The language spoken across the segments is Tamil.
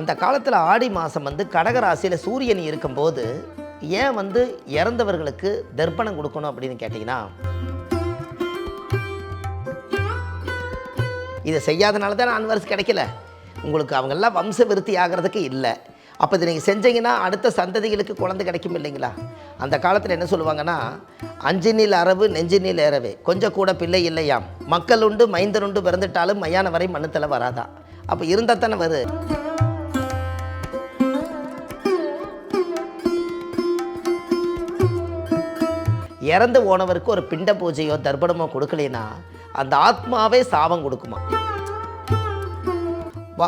அந்த காலத்தில் ஆடி மாதம் வந்து கடகராசியில் சூரியன் இருக்கும்போது ஏன் வந்து இறந்தவர்களுக்கு தர்ப்பணம் கொடுக்கணும் அப்படின்னு கேட்டிங்கன்னா இதை செய்யாதனால தான் அன்வர்ஸ் கிடைக்கல. உங்களுக்கு அவங்கெல்லாம் வம்ச விருத்தி ஆகிறதுக்கு இல்லை. அப்போ இதை நீங்கள் செஞ்சீங்கன்னா அடுத்த சந்ததிகளுக்கு குழந்தை கிடைக்கும் இல்லைங்களா? அந்த காலத்தில் என்ன சொல்லுவாங்கன்னா அஞ்சு நீள் அரவு நெஞ்சு நீல் ஏறவே. கொஞ்சம் கூட பிள்ளை இல்லையாம். மக்கள் உண்டு மைந்தர் உண்டு பிறந்துட்டாலும் மையான வரை மண்ணுத்தலை வராதா. அப்போ இருந்தால் தானே வருது இறந்து போனவருக்கு ஒரு பிண்ட பூஜையோ தர்ப்பணமோ கொடுக்கலைன்னா அந்த ஆத்மாவே சாபம் கொடுக்குமா?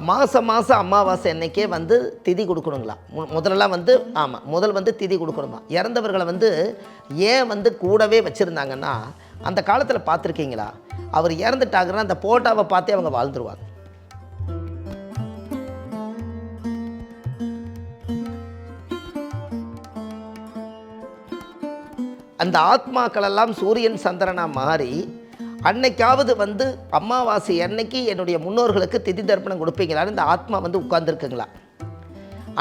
மாதம் மாதம் அமாவாசை அன்னைக்கே வந்து திதி கொடுக்கணுங்களா? மு- முதல்லலாம் வந்து ஆமாம் முதல் வந்து திதி கொடுக்கணுமா? இறந்தவர்களை வந்து ஏன் வந்து கூடவே வச்சுருந்தாங்கன்னா அந்த காலத்தில் பார்த்துருக்கீங்களா? அவர் இறந்துட்டாங்கன்னா அந்த போட்டோவை பார்த்தே அவங்க வாழ்ந்துருவாங்க. அந்த ஆத்மாக்களெல்லாம் சூரியன் சந்திரனா மாறி அன்னைக்காவது வந்து அமாவாசை அன்னைக்கு என்னுடைய முன்னோர்களுக்கு திதி தர்ப்பணம் கொடுப்பீங்களான்னு இந்த ஆத்மா வந்து உட்கார்ந்துருக்குங்களா?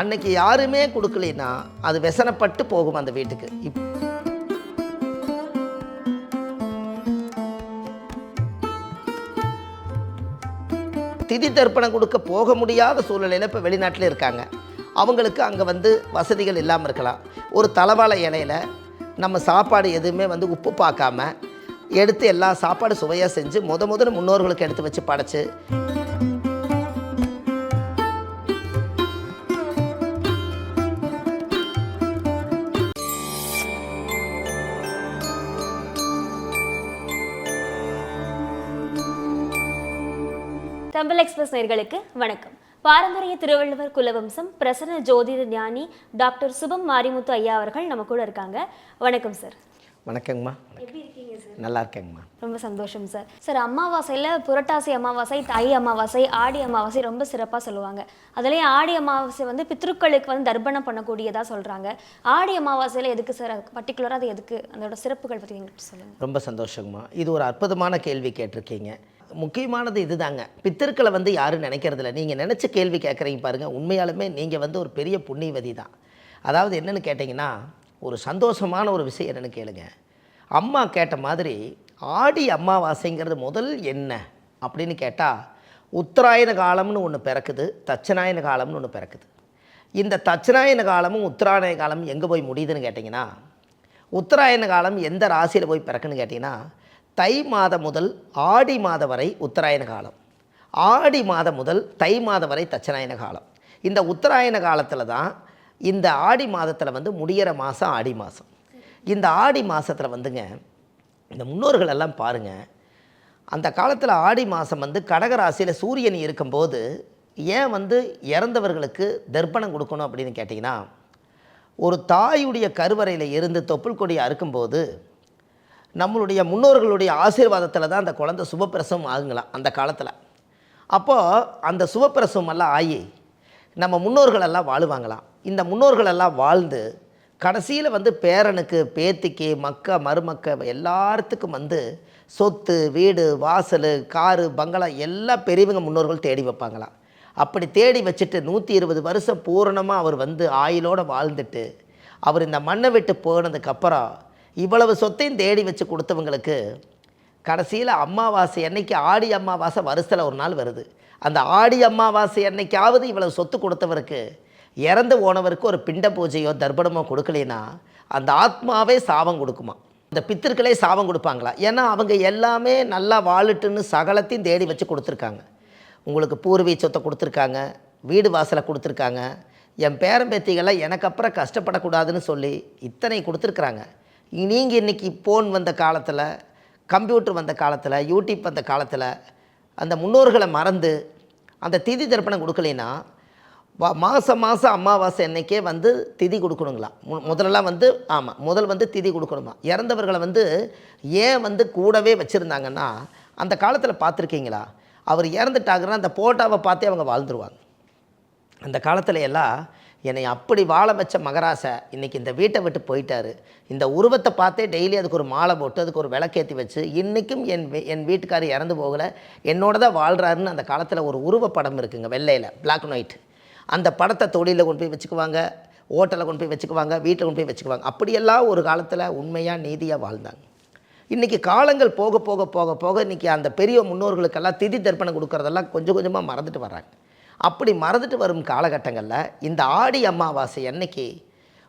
அன்னைக்கு யாருமே கொடுக்கலைன்னா அது வெசனப்பட்டு போகும் அந்த வீட்டுக்கு. இப் திதி தர்ப்பணம் கொடுக்க போக முடியாத சூழ்நிலையில் இப்போ வெளிநாட்டில் இருக்காங்க. அவங்களுக்கு அங்கே வந்து வசதிகள் இல்லாமல் இருக்கலாம். ஒரு தலவாழை இலையில நம்ம சாப்பாடு எதுவுமே வந்து உப்பு பார்க்காம எடுத்து எல்லா சாப்பாடு சுவையாக செஞ்சு முத முதல்ல முன்னோர்களுக்கு எடுத்து வச்சு படைச்சு. தமிழ் எக்ஸ்பிரஸ் நேர்களுக்கு வணக்கம். பாரம்பரிய திருவள்ளுவர் குலவம்சம் பிரசன்ன ஜோதிட ஞானி டாக்டர் சுபம் மாரிமுத்து ஐயா அவர்கள் நம்ம கூட இருக்காங்க. வணக்கம் சார் வணக்கங்கம்மா. எப்படி இருக்கீங்க சார் நல்லா இருக்கேங்கம்மா. ரொம்ப சந்தோஷம் சார் சார் அமாவாசையில் புரட்டாசி அமாவாசை தை அமாவாசை ஆடி அமாவாசை ரொம்ப சிறப்பாக சொல்லுவாங்க. அதுலேயும் ஆடி அமாவாசை வந்து பித்ருக்களுக்கு வந்து தர்ப்பணம் பண்ணக்கூடியதாக சொல்கிறாங்க ஆடி அமாவாசையில் எதுக்கு சார் பர்டிகுலராக அது எதுக்கு? அதோட சிறப்புகள் பற்றி எங்களுக்கு சொல்லுங்கள் ரொம்ப சந்தோஷங்கம்மா. இது ஒரு அற்புதமான கேள்வி கேட்டிருக்கீங்க. முக்கியமானது இதுதாங்க. பித்தர்களை வந்து யாரும் நினைக்கிறதில்ல. நீங்கள் நினச்ச கேள்வி கேட்குறீங்க பாருங்கள் உண்மையாலுமே நீங்கள் வந்து ஒரு பெரிய புண்ணியவதி தான். அதாவது என்னென்னு கேட்டிங்கன்னா ஒரு சந்தோஷமான ஒரு விஷயம் என்னென்னு கேளுங்க. அம்மா கேட்ட மாதிரி ஆடி அம்மாவாசைங்கிறது முதல் என்ன அப்படின்னு கேட்டால் உத்தராயண காலம்னு ஒன்று பிறக்குது தட்சநாயன காலம்னு ஒன்று பிறக்குது. இந்த தட்சநாயன காலமும் உத்தராயண காலமும் எங்கே போய் முடியுதுன்னு கேட்டிங்கன்னா உத்தராயண காலம் எந்த ராசியில் போய் பிறக்குன்னு கேட்டிங்கன்னா தை மாதம் முதல் ஆடி மாதம் வரை உத்தராயண காலம். ஆடி மாதம் முதல் தை மாதம் வரை தட்சநாயன காலம். இந்த உத்தராயண காலத்தில் தான் இந்த ஆடி மாதத்தில் வந்து முடியிற மாதம் ஆடி மாதம் இந்த ஆடி மாதத்தில் வந்துங்க இந்த முன்னோர்கள் எல்லாம் பாருங்கள் அந்த காலத்தில் ஆடி மாதம் வந்து கடகராசியில் சூரியன் இருக்கும்போது ஏன் வந்து இறந்தவர்களுக்கு தர்ப்பணம் கொடுக்கணும் அப்படின்னு கேட்டிங்கன்னா ஒரு தாயுடைய கருவறையில் இருந்து தொப்புள் கொடி அறுக்கும்போது நம்மளுடைய முன்னோர்களுடைய ஆசீர்வாதத்தில் தான் அந்த குழந்தை சுபப்பிரசவம் ஆகுங்களாம் அந்த காலத்தில். அப்போது அந்த சுபப்பிரசவம் எல்லாம் ஆகி நம்ம முன்னோர்கள் எல்லாம் வாழுவாங்களாம். இந்த முன்னோர்கள் எல்லாம் வாழ்ந்து கடைசியில் வந்து பேரனுக்கு பேத்திக்கு மக்க மருமக்க எல்லாத்துக்கும் வந்து சொத்து வீடு வாசல் காரு பங்களா எல்லா பெரியவங்க முன்னோர்கள் தேடி வைப்பாங்களாம். அப்படி தேடி வச்சுட்டு நூற்றி இருபது வருஷம் பூரணமாக அவர் வந்து ஆயிலோடு வாழ்ந்துட்டு அவர் இந்த மண்ணை விட்டு போனதுக்கப்புறம் இவ்வளவு சொத்தையும் தேடி வச்சு கொடுத்தவங்களுக்கு கடைசியில் அம்மாவாசை அன்னைக்கு ஆடி அம்மாவாசை வருஷத்தில் ஒரு நாள் வருது. அந்த ஆடி அம்மாவாசை அன்னைக்காவது இவ்வளவு சொத்து கொடுத்தவருக்கு இறந்து போனவருக்கு ஒரு பிண்ட பூஜையோ தர்ப்பணமோ கொடுக்கலைன்னா அந்த ஆத்மாவே சாபம் கொடுக்குமா? அந்த பித்திருக்களே சாபம் கொடுப்பாங்களா? ஏன்னா அவங்க எல்லாமே நல்லா வாழட்டுன்னு சகலத்தையும் தேடி வச்சு கொடுத்துருக்காங்க. உங்களுக்கு பூர்வீ சொத்தை கொடுத்துருக்காங்க வீடு வாசலை கொடுத்துருக்காங்க என் பேரன் பேத்திகள்லாம் எனக்கு அப்புறம் கஷ்டப்படக்கூடாதுன்னு சொல்லி இத்தனை கொடுத்துருக்குறாங்க. நீங்கள் இன்றைக்கி ஃபோன் வந்த காலத்தில் கம்ப்யூட்டர் வந்த காலத்தில் யூடியூப் வந்த காலத்தில் அந்த முன்னோர்களை மறந்து அந்த திதி தர்ப்பணம் கொடுக்கலைன்னா மாதம் மாதம் அமாவாசை அன்னைக்கே வந்து திதி கொடுக்கணுங்களா மு வந்து ஆமாம் முதல் வந்து திதி கொடுக்கணுமா இறந்தவர்களை வந்து ஏன் வந்து கூடவே வச்சுருந்தாங்கன்னா அந்த காலத்தில் பார்த்துருக்கீங்களா? அவர் இறந்துட்டாங்கன்னா அந்த ஃபோட்டோவை பார்த்தே அவங்க வாழ்ந்துருவாங்க. அந்த காலத்தில் எல்லாம் என்னை அப்படி வாழ வச்ச மகராசை இன்றைக்கி இந்த வீட்டை விட்டு போயிட்டாரு. இந்த உருவத்தை பார்த்தே டெய்லி அதுக்கு ஒரு மாலை போட்டு அதுக்கு ஒரு விளக்கேற்றி வச்சு இன்றைக்கும் என் என் வீட்டுக்காரர் இறந்து போகலை. என்னோட தான் வாழ்கிறாருன்னு அந்த காலத்தில் ஒரு உருவப்படம் இருக்குங்க வெள்ளையில் பிளாக் அண்ட் ஒயிட் அந்த படத்தை தொழிலில் கொண்டு போய் வச்சுக்குவாங்க ஹோட்டலில் கொண்டு போய் வச்சுக்குவாங்க வீட்டில் கொண்டு போய் வச்சுக்குவாங்க. அப்படியெல்லாம் ஒரு காலத்தில் உண்மையாக நீதியாக வாழ்ந்தாங்க. இன்றைக்கி காலங்கள் போக போக போக போக இன்றைக்கி அந்த பெரிய முன்னோர்களுக்கெல்லாம் திதி தர்ப்பணம் கொடுக்குறதெல்லாம் கொஞ்சம் கொஞ்சமாக மறந்துட்டு வர்றாங்க. அப்படி மறந்துட்டு வரும் காலகட்டங்களில் இந்த ஆடி அமாவாசை அன்னைக்கு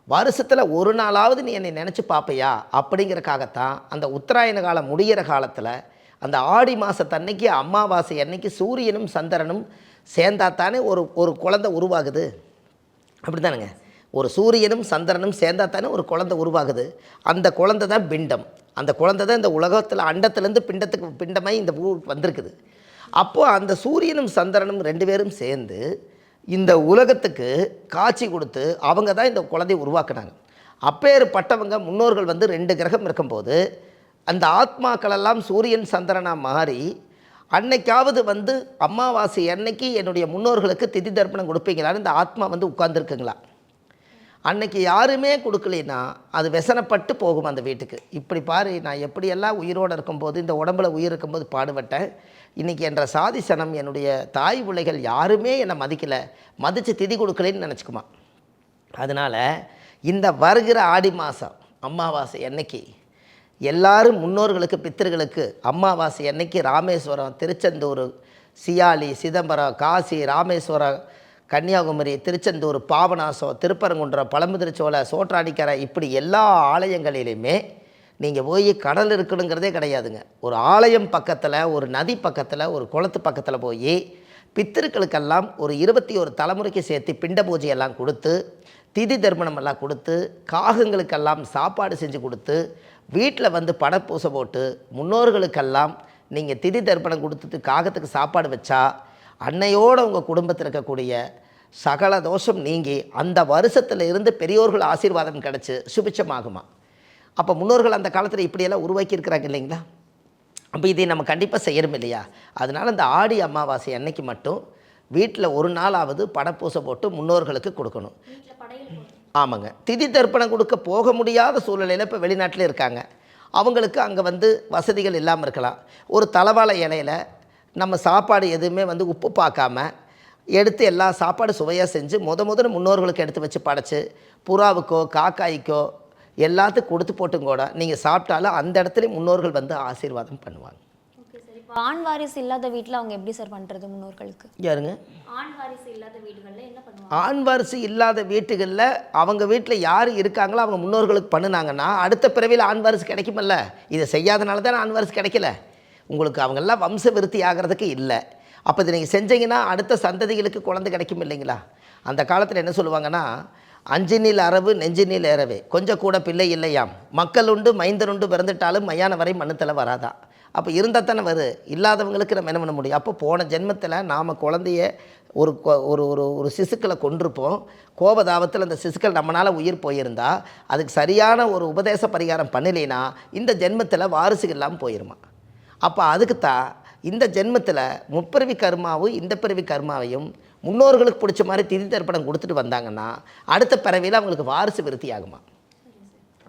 வருஷத்தில் ஒரு நாளாவது நீ என்னை நினச்சி பார்ப்பையா அப்படிங்கிறக்காகத்தான் அந்த உத்தராயண காலம் முடிகிற காலத்தில் அந்த ஆடி மாதத்தன்னைக்கு அமாவாசை அன்னைக்கு சூரியனும் சந்திரனும் சேர்ந்தாத்தானே ஒரு ஒரு குழந்தை உருவாகுது. அப்படி தானுங்க ஒரு சூரியனும் சந்திரனும் சேர்ந்தா தானே ஒரு குழந்தை உருவாகுது. அந்த குழந்தை தான் பிண்டம். அந்த குழந்தை தான் இந்த உலகத்தில் அண்டத்துலேருந்து பிண்டத்துக்கு பிண்டமாக இந்த ஊர் வந்திருக்குது. அப்போது அந்த சூரியனும் சந்திரனும் ரெண்டு பேரும் சேர்ந்து இந்த உலகத்துக்கு காட்சி கொடுத்து அவங்க தான் இந்த குழந்தையை உருவாக்குனாங்க. அப்பேற்பட்டவங்க முன்னோர்கள் வந்து ரெண்டு கிரகம் இருக்கும்போது அந்த ஆத்மாக்களெல்லாம் சூரியன் சந்திரனாக மாறி அன்னைக்காவது வந்து அமாவாசை அன்னைக்கு என்னுடைய முன்னோர்களுக்கு திதி தர்ப்பணம் கொடுப்பீங்களான்னு இந்த ஆத்மா வந்து உட்கார்ந்துருக்குங்களா? அன்னைக்கு யாருமே கொடுக்கலைன்னா அது வெசனப்பட்டு போகும் அந்த வீட்டுக்கு. இப்படி பாரு நான் எப்படியெல்லாம் உயிரோடு இருக்கும்போது இந்த உடம்புல உயிர் இருக்கும்போது பாடுபட்டேன். இன்றைக்கி என்ற சாதி சனம் என்னுடைய தாய் பிள்ளைகள் யாருமே என்னை மதிக்கலை. மதித்து திதி கொடுக்கலைன்னு நினச்சிக்குமா. அதனால் இந்த வருகிற ஆடி மாதம் அமாவாசை என்னைக்கு? எல்லாரும் முன்னோர்களுக்கு பித்தர்களுக்கு அமாவாசை என்னைக்கு? ராமேஸ்வரம் திருச்செந்தூர் சியாலி சிதம்பரம் காசி ராமேஸ்வரம் கன்னியாகுமரி திருச்செந்தூர் பாபநாசம் திருப்பரங்குன்றம் பழமுதிர்ச்சோலை சோற்றாடிக்கரை இப்படி எல்லா ஆலயங்களிலுமே நீங்கள் போய் கடல் இருக்கணுங்கிறதே கிடையாதுங்க. ஒரு ஆலயம் பக்கத்தில் ஒரு நதி பக்கத்தில் ஒரு குளத்து பக்கத்தில் போய் பித்திருக்களுக்கெல்லாம் ஒரு இருபத்தி ஒரு தலைமுறைக்கு சேர்த்து பிண்ட பூஜையெல்லாம் கொடுத்து திதி தர்ப்பணம் எல்லாம் கொடுத்து காகங்களுக்கெல்லாம் சாப்பாடு செஞ்சு கொடுத்து வீட்டில் வந்து படப்பூசை போட்டு முன்னோர்களுக்கெல்லாம் நீங்கள் திதி தர்ப்பணம் கொடுத்துட்டு காகத்துக்கு சாப்பாடு வச்சா அன்னையோடு உங்கள் குடும்பத்தில் இருக்கக்கூடிய சகல தோஷம் நீங்கி அந்த வருஷத்துல இருந்து பெரியோர்கள் ஆசீர்வாதம் கிடச்சி சுபிச்சமாகுமா அப்போ முன்னோர்கள் அந்த காலத்தில் இப்படியெல்லாம் உருவாக்கியிருக்கிறாங்க இல்லைங்களா? அப்போ இதை நம்ம கண்டிப்பாக செய்யணும் இல்லையா? அதனால் இந்த ஆடி அமாவாசை அன்னைக்கு மட்டும் வீட்டில் ஒரு நாளாவது படப்பூசை போட்டு முன்னோர்களுக்கு கொடுக்கணும். ஆமாங்க. திதி தர்ப்பணம் கொடுக்க போக முடியாத சூழ்நிலையில் இப்போ வெளிநாட்டில் இருக்காங்க. அவங்களுக்கு அங்கே வந்து வசதிகள் இல்லாமல் இருக்கலாம். ஒரு தலவாழை இலையில நம்ம சாப்பாடு எதுவுமே வந்து உப்பு பார்க்காம எடுத்து எல்லா சாப்பாடு சுவையாக செஞ்சு முத முதல்ல முன்னோர்களுக்கு எடுத்து வச்சு படைச்சு புறாவுக்கோ காக்காய்க்கோ எல்லாத்துக்கும் கொடுத்து போட்டும் கூட நீங்கள் சாப்பிட்டாலும் அந்த இடத்துல முன்னோர்கள் வந்து ஆசீர்வாதம் பண்ணுவாங்க. Okay sir. இப்போ ஆண் வாரிசு இல்லாத வீட்டில் அவங்க எப்படி சார் பண்ணுறது முன்னோர்களுக்கு? யாருங்க? ஆண் வாரிசு இல்லாத வீடுகளில் என்ன பண்ணுவாங்க? ஆண் வாரிசு இல்லாத வீட்டுகளில் அவங்க வீட்டில் யார் இருக்காங்களோ அவங்க முன்னோர்களுக்கு பண்ணுனாங்கன்னா அடுத்த பிறவியில் ஆண் வாரிசு கிடைக்குமல்ல. இதை செய்யாதனால தான் ஆண் வாரிசு கிடைக்கல. உங்களுக்கு அவங்கெல்லாம் வம்ச விருத்தி ஆகிறதுக்கு இல்லை. அப்போ இதை நீங்கள் செஞ்சீங்கன்னா அடுத்த சந்ததிகளுக்கு குழந்தை கிடைக்கும் இல்லைங்களா? அந்த காலத்தில் என்ன சொல்லுவாங்கன்னா அஞ்சு நீள் அரவு நெஞ்சு நீள் ஏறவே. கொஞ்சம் கூட பிள்ளை இல்லையாம். மக்கள் உண்டு மைந்தர் உண்டு பிறந்துட்டாலும் மையான வரை மண்ணுத்தில் வராதா? அப்போ இருந்தால் தானே வரும் இல்லாதவங்களுக்கு நம்ம என்ன பண்ண முடியும்? அப்போ போன ஜென்மத்தில் நாம் குழந்தைய ஒரு கொ- ஒரு ஒரு ஒரு சிசுக்களை கொண்டிருப்போம் கோபதாபத்தில் அந்த சிசுக்கள் நம்மளால் உயிர் போயிருந்தா அதுக்கு சரியான ஒரு உபதேச பரிகாரம் பண்ணலைன்னா இந்த ஜென்மத்தில் வாரிசுகள் இல்லாமல் போயிருமா? அப்போ அதுக்கு தான் இந்த ஜென்மத்தில் முப்பிறவி கர்மாவும் இந்த பிறவி கர்மாவையும் முன்னோர்களுக்கு பிடிச்ச மாதிரி திதி தர்ப்பணம் கொடுத்துட்டு வந்தாங்கன்னா அடுத்த பிறவியில் அவங்களுக்கு வாரிசு விருத்தி ஆகுமா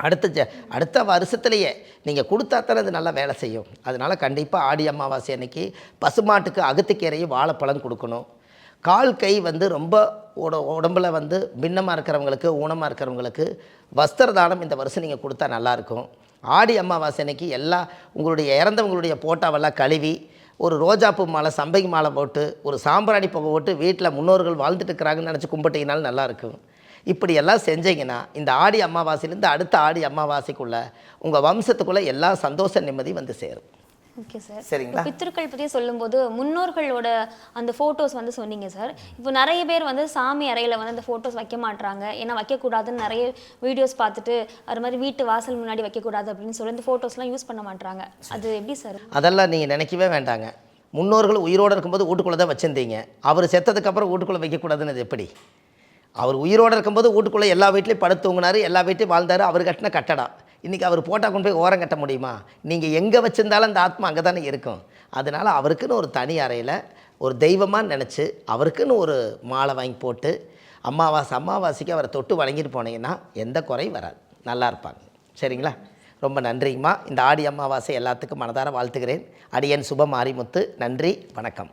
அடுத்த ஜ அடுத்த வருஷத்துலேயே நீங்கள் கொடுத்தா தானே அது நல்லா வேலை செய்யும். அதனால் கண்டிப்பாக ஆடி அமாவாசை அன்னைக்கு பசுமாட்டுக்கு அகத்துக்கீரையும் வாழைப்பழம் கொடுக்கணும். கால் கை வந்து ரொம்ப உட உடம்பில் வந்து பின்னமாக இருக்கிறவங்களுக்கு ஊனமாக இருக்கிறவங்களுக்கு வஸ்திர தானம் இந்த வருஷம் நீங்கள் கொடுத்தா நல்லாயிருக்கும். ஆடி அமாவாசை அன்னைக்கு எல்லா உங்களுடைய இறந்தவங்களுடைய போட்டாவெல்லாம் கழுவி ஒரு ரோஜாப்பூ மாலை சம்பங்கி மாலை போட்டு ஒரு சாம்பிராணி புகை போட்டு வீட்டில் முன்னோர்கள் வாழ்ந்துட்டு இருக்கிறாங்கன்னு நினச்சி கும்பிட்டீங்கனாலும் நல்லாயிருக்கும். இப்படியெல்லாம் செஞ்சீங்கன்னா இந்த ஆடி அமாவாசையிலேருந்து அடுத்த ஆடி அமாவாசைக்குள்ளே உங்கள் வம்சத்துக்குள்ளே எல்லா சந்தோஷ நிம்மதி வந்து சேரும். ஓகே சார் சரிங்களா? பித்திருக்கள் பற்றி சொல்லும்போது முன்னோர்களோட அந்த ஃபோட்டோஸ் வந்து சொன்னீங்க சார் இப்போ நிறைய பேர் வந்து சாமி அறையில் வந்து அந்த ஃபோட்டோஸ் வைக்க மாட்றாங்க. ஏன்னா வைக்கக்கூடாதுன்னு நிறைய வீடியோஸ் பார்த்துட்டு அது மாதிரி வீட்டு வாசல் முன்னாடி வைக்கக்கூடாது அப்படின்னு சொல்லி அந்த ஃபோட்டோஸ்லாம் யூஸ் பண்ண மாட்றாங்க. அது எப்படி சார் அதெல்லாம் நீங்கள் நினைக்கவே வேண்டாங்க. முன்னோர்கள் உயிரோடு இருக்கும்போது வீட்டுக்குள்ளே தான் வச்சுருந்தீங்க. அவர் செத்ததுக்கப்புறம் வீட்டுக்குள்ளே வைக்கக்கூடாதுன்னு அது எப்படி? அவர் உயிரோடு இருக்கும்போது வீட்டுக்குள்ளே எல்லா வீட்லேயும் படுத்து தூங்கினாரு எல்லா வீட்லையும் வாழ்ந்தார் அவர் கட்டின கட்டடம். இன்றைக்கி அவர் போட்டால் கொண்டு போய் ஓரம் கட்ட முடியுமா? நீங்கள் எங்கே வச்சிருந்தாலும் அந்த ஆத்மா அங்கே தானே இருக்கும். அதனால் அவருக்குன்னு ஒரு தனி அறையில் ஒரு தெய்வமாக நினச்சி அவருக்குன்னு ஒரு மாலை வாங்கி போட்டு அமாவாசை அமாவாசைக்கு அவரை தொட்டு வழங்கிட்டு போனீங்கன்னா எந்த குறையும் வராது. நல்லா இருப்பாங்க. சரிங்களா? ரொம்ப நன்றிங்கம்மா. இந்த ஆடி அமாவாசை எல்லாத்துக்கும் மனதார வாழ்த்துகிறேன். அடியன் சுப மாரிமுத்து நன்றி வணக்கம்.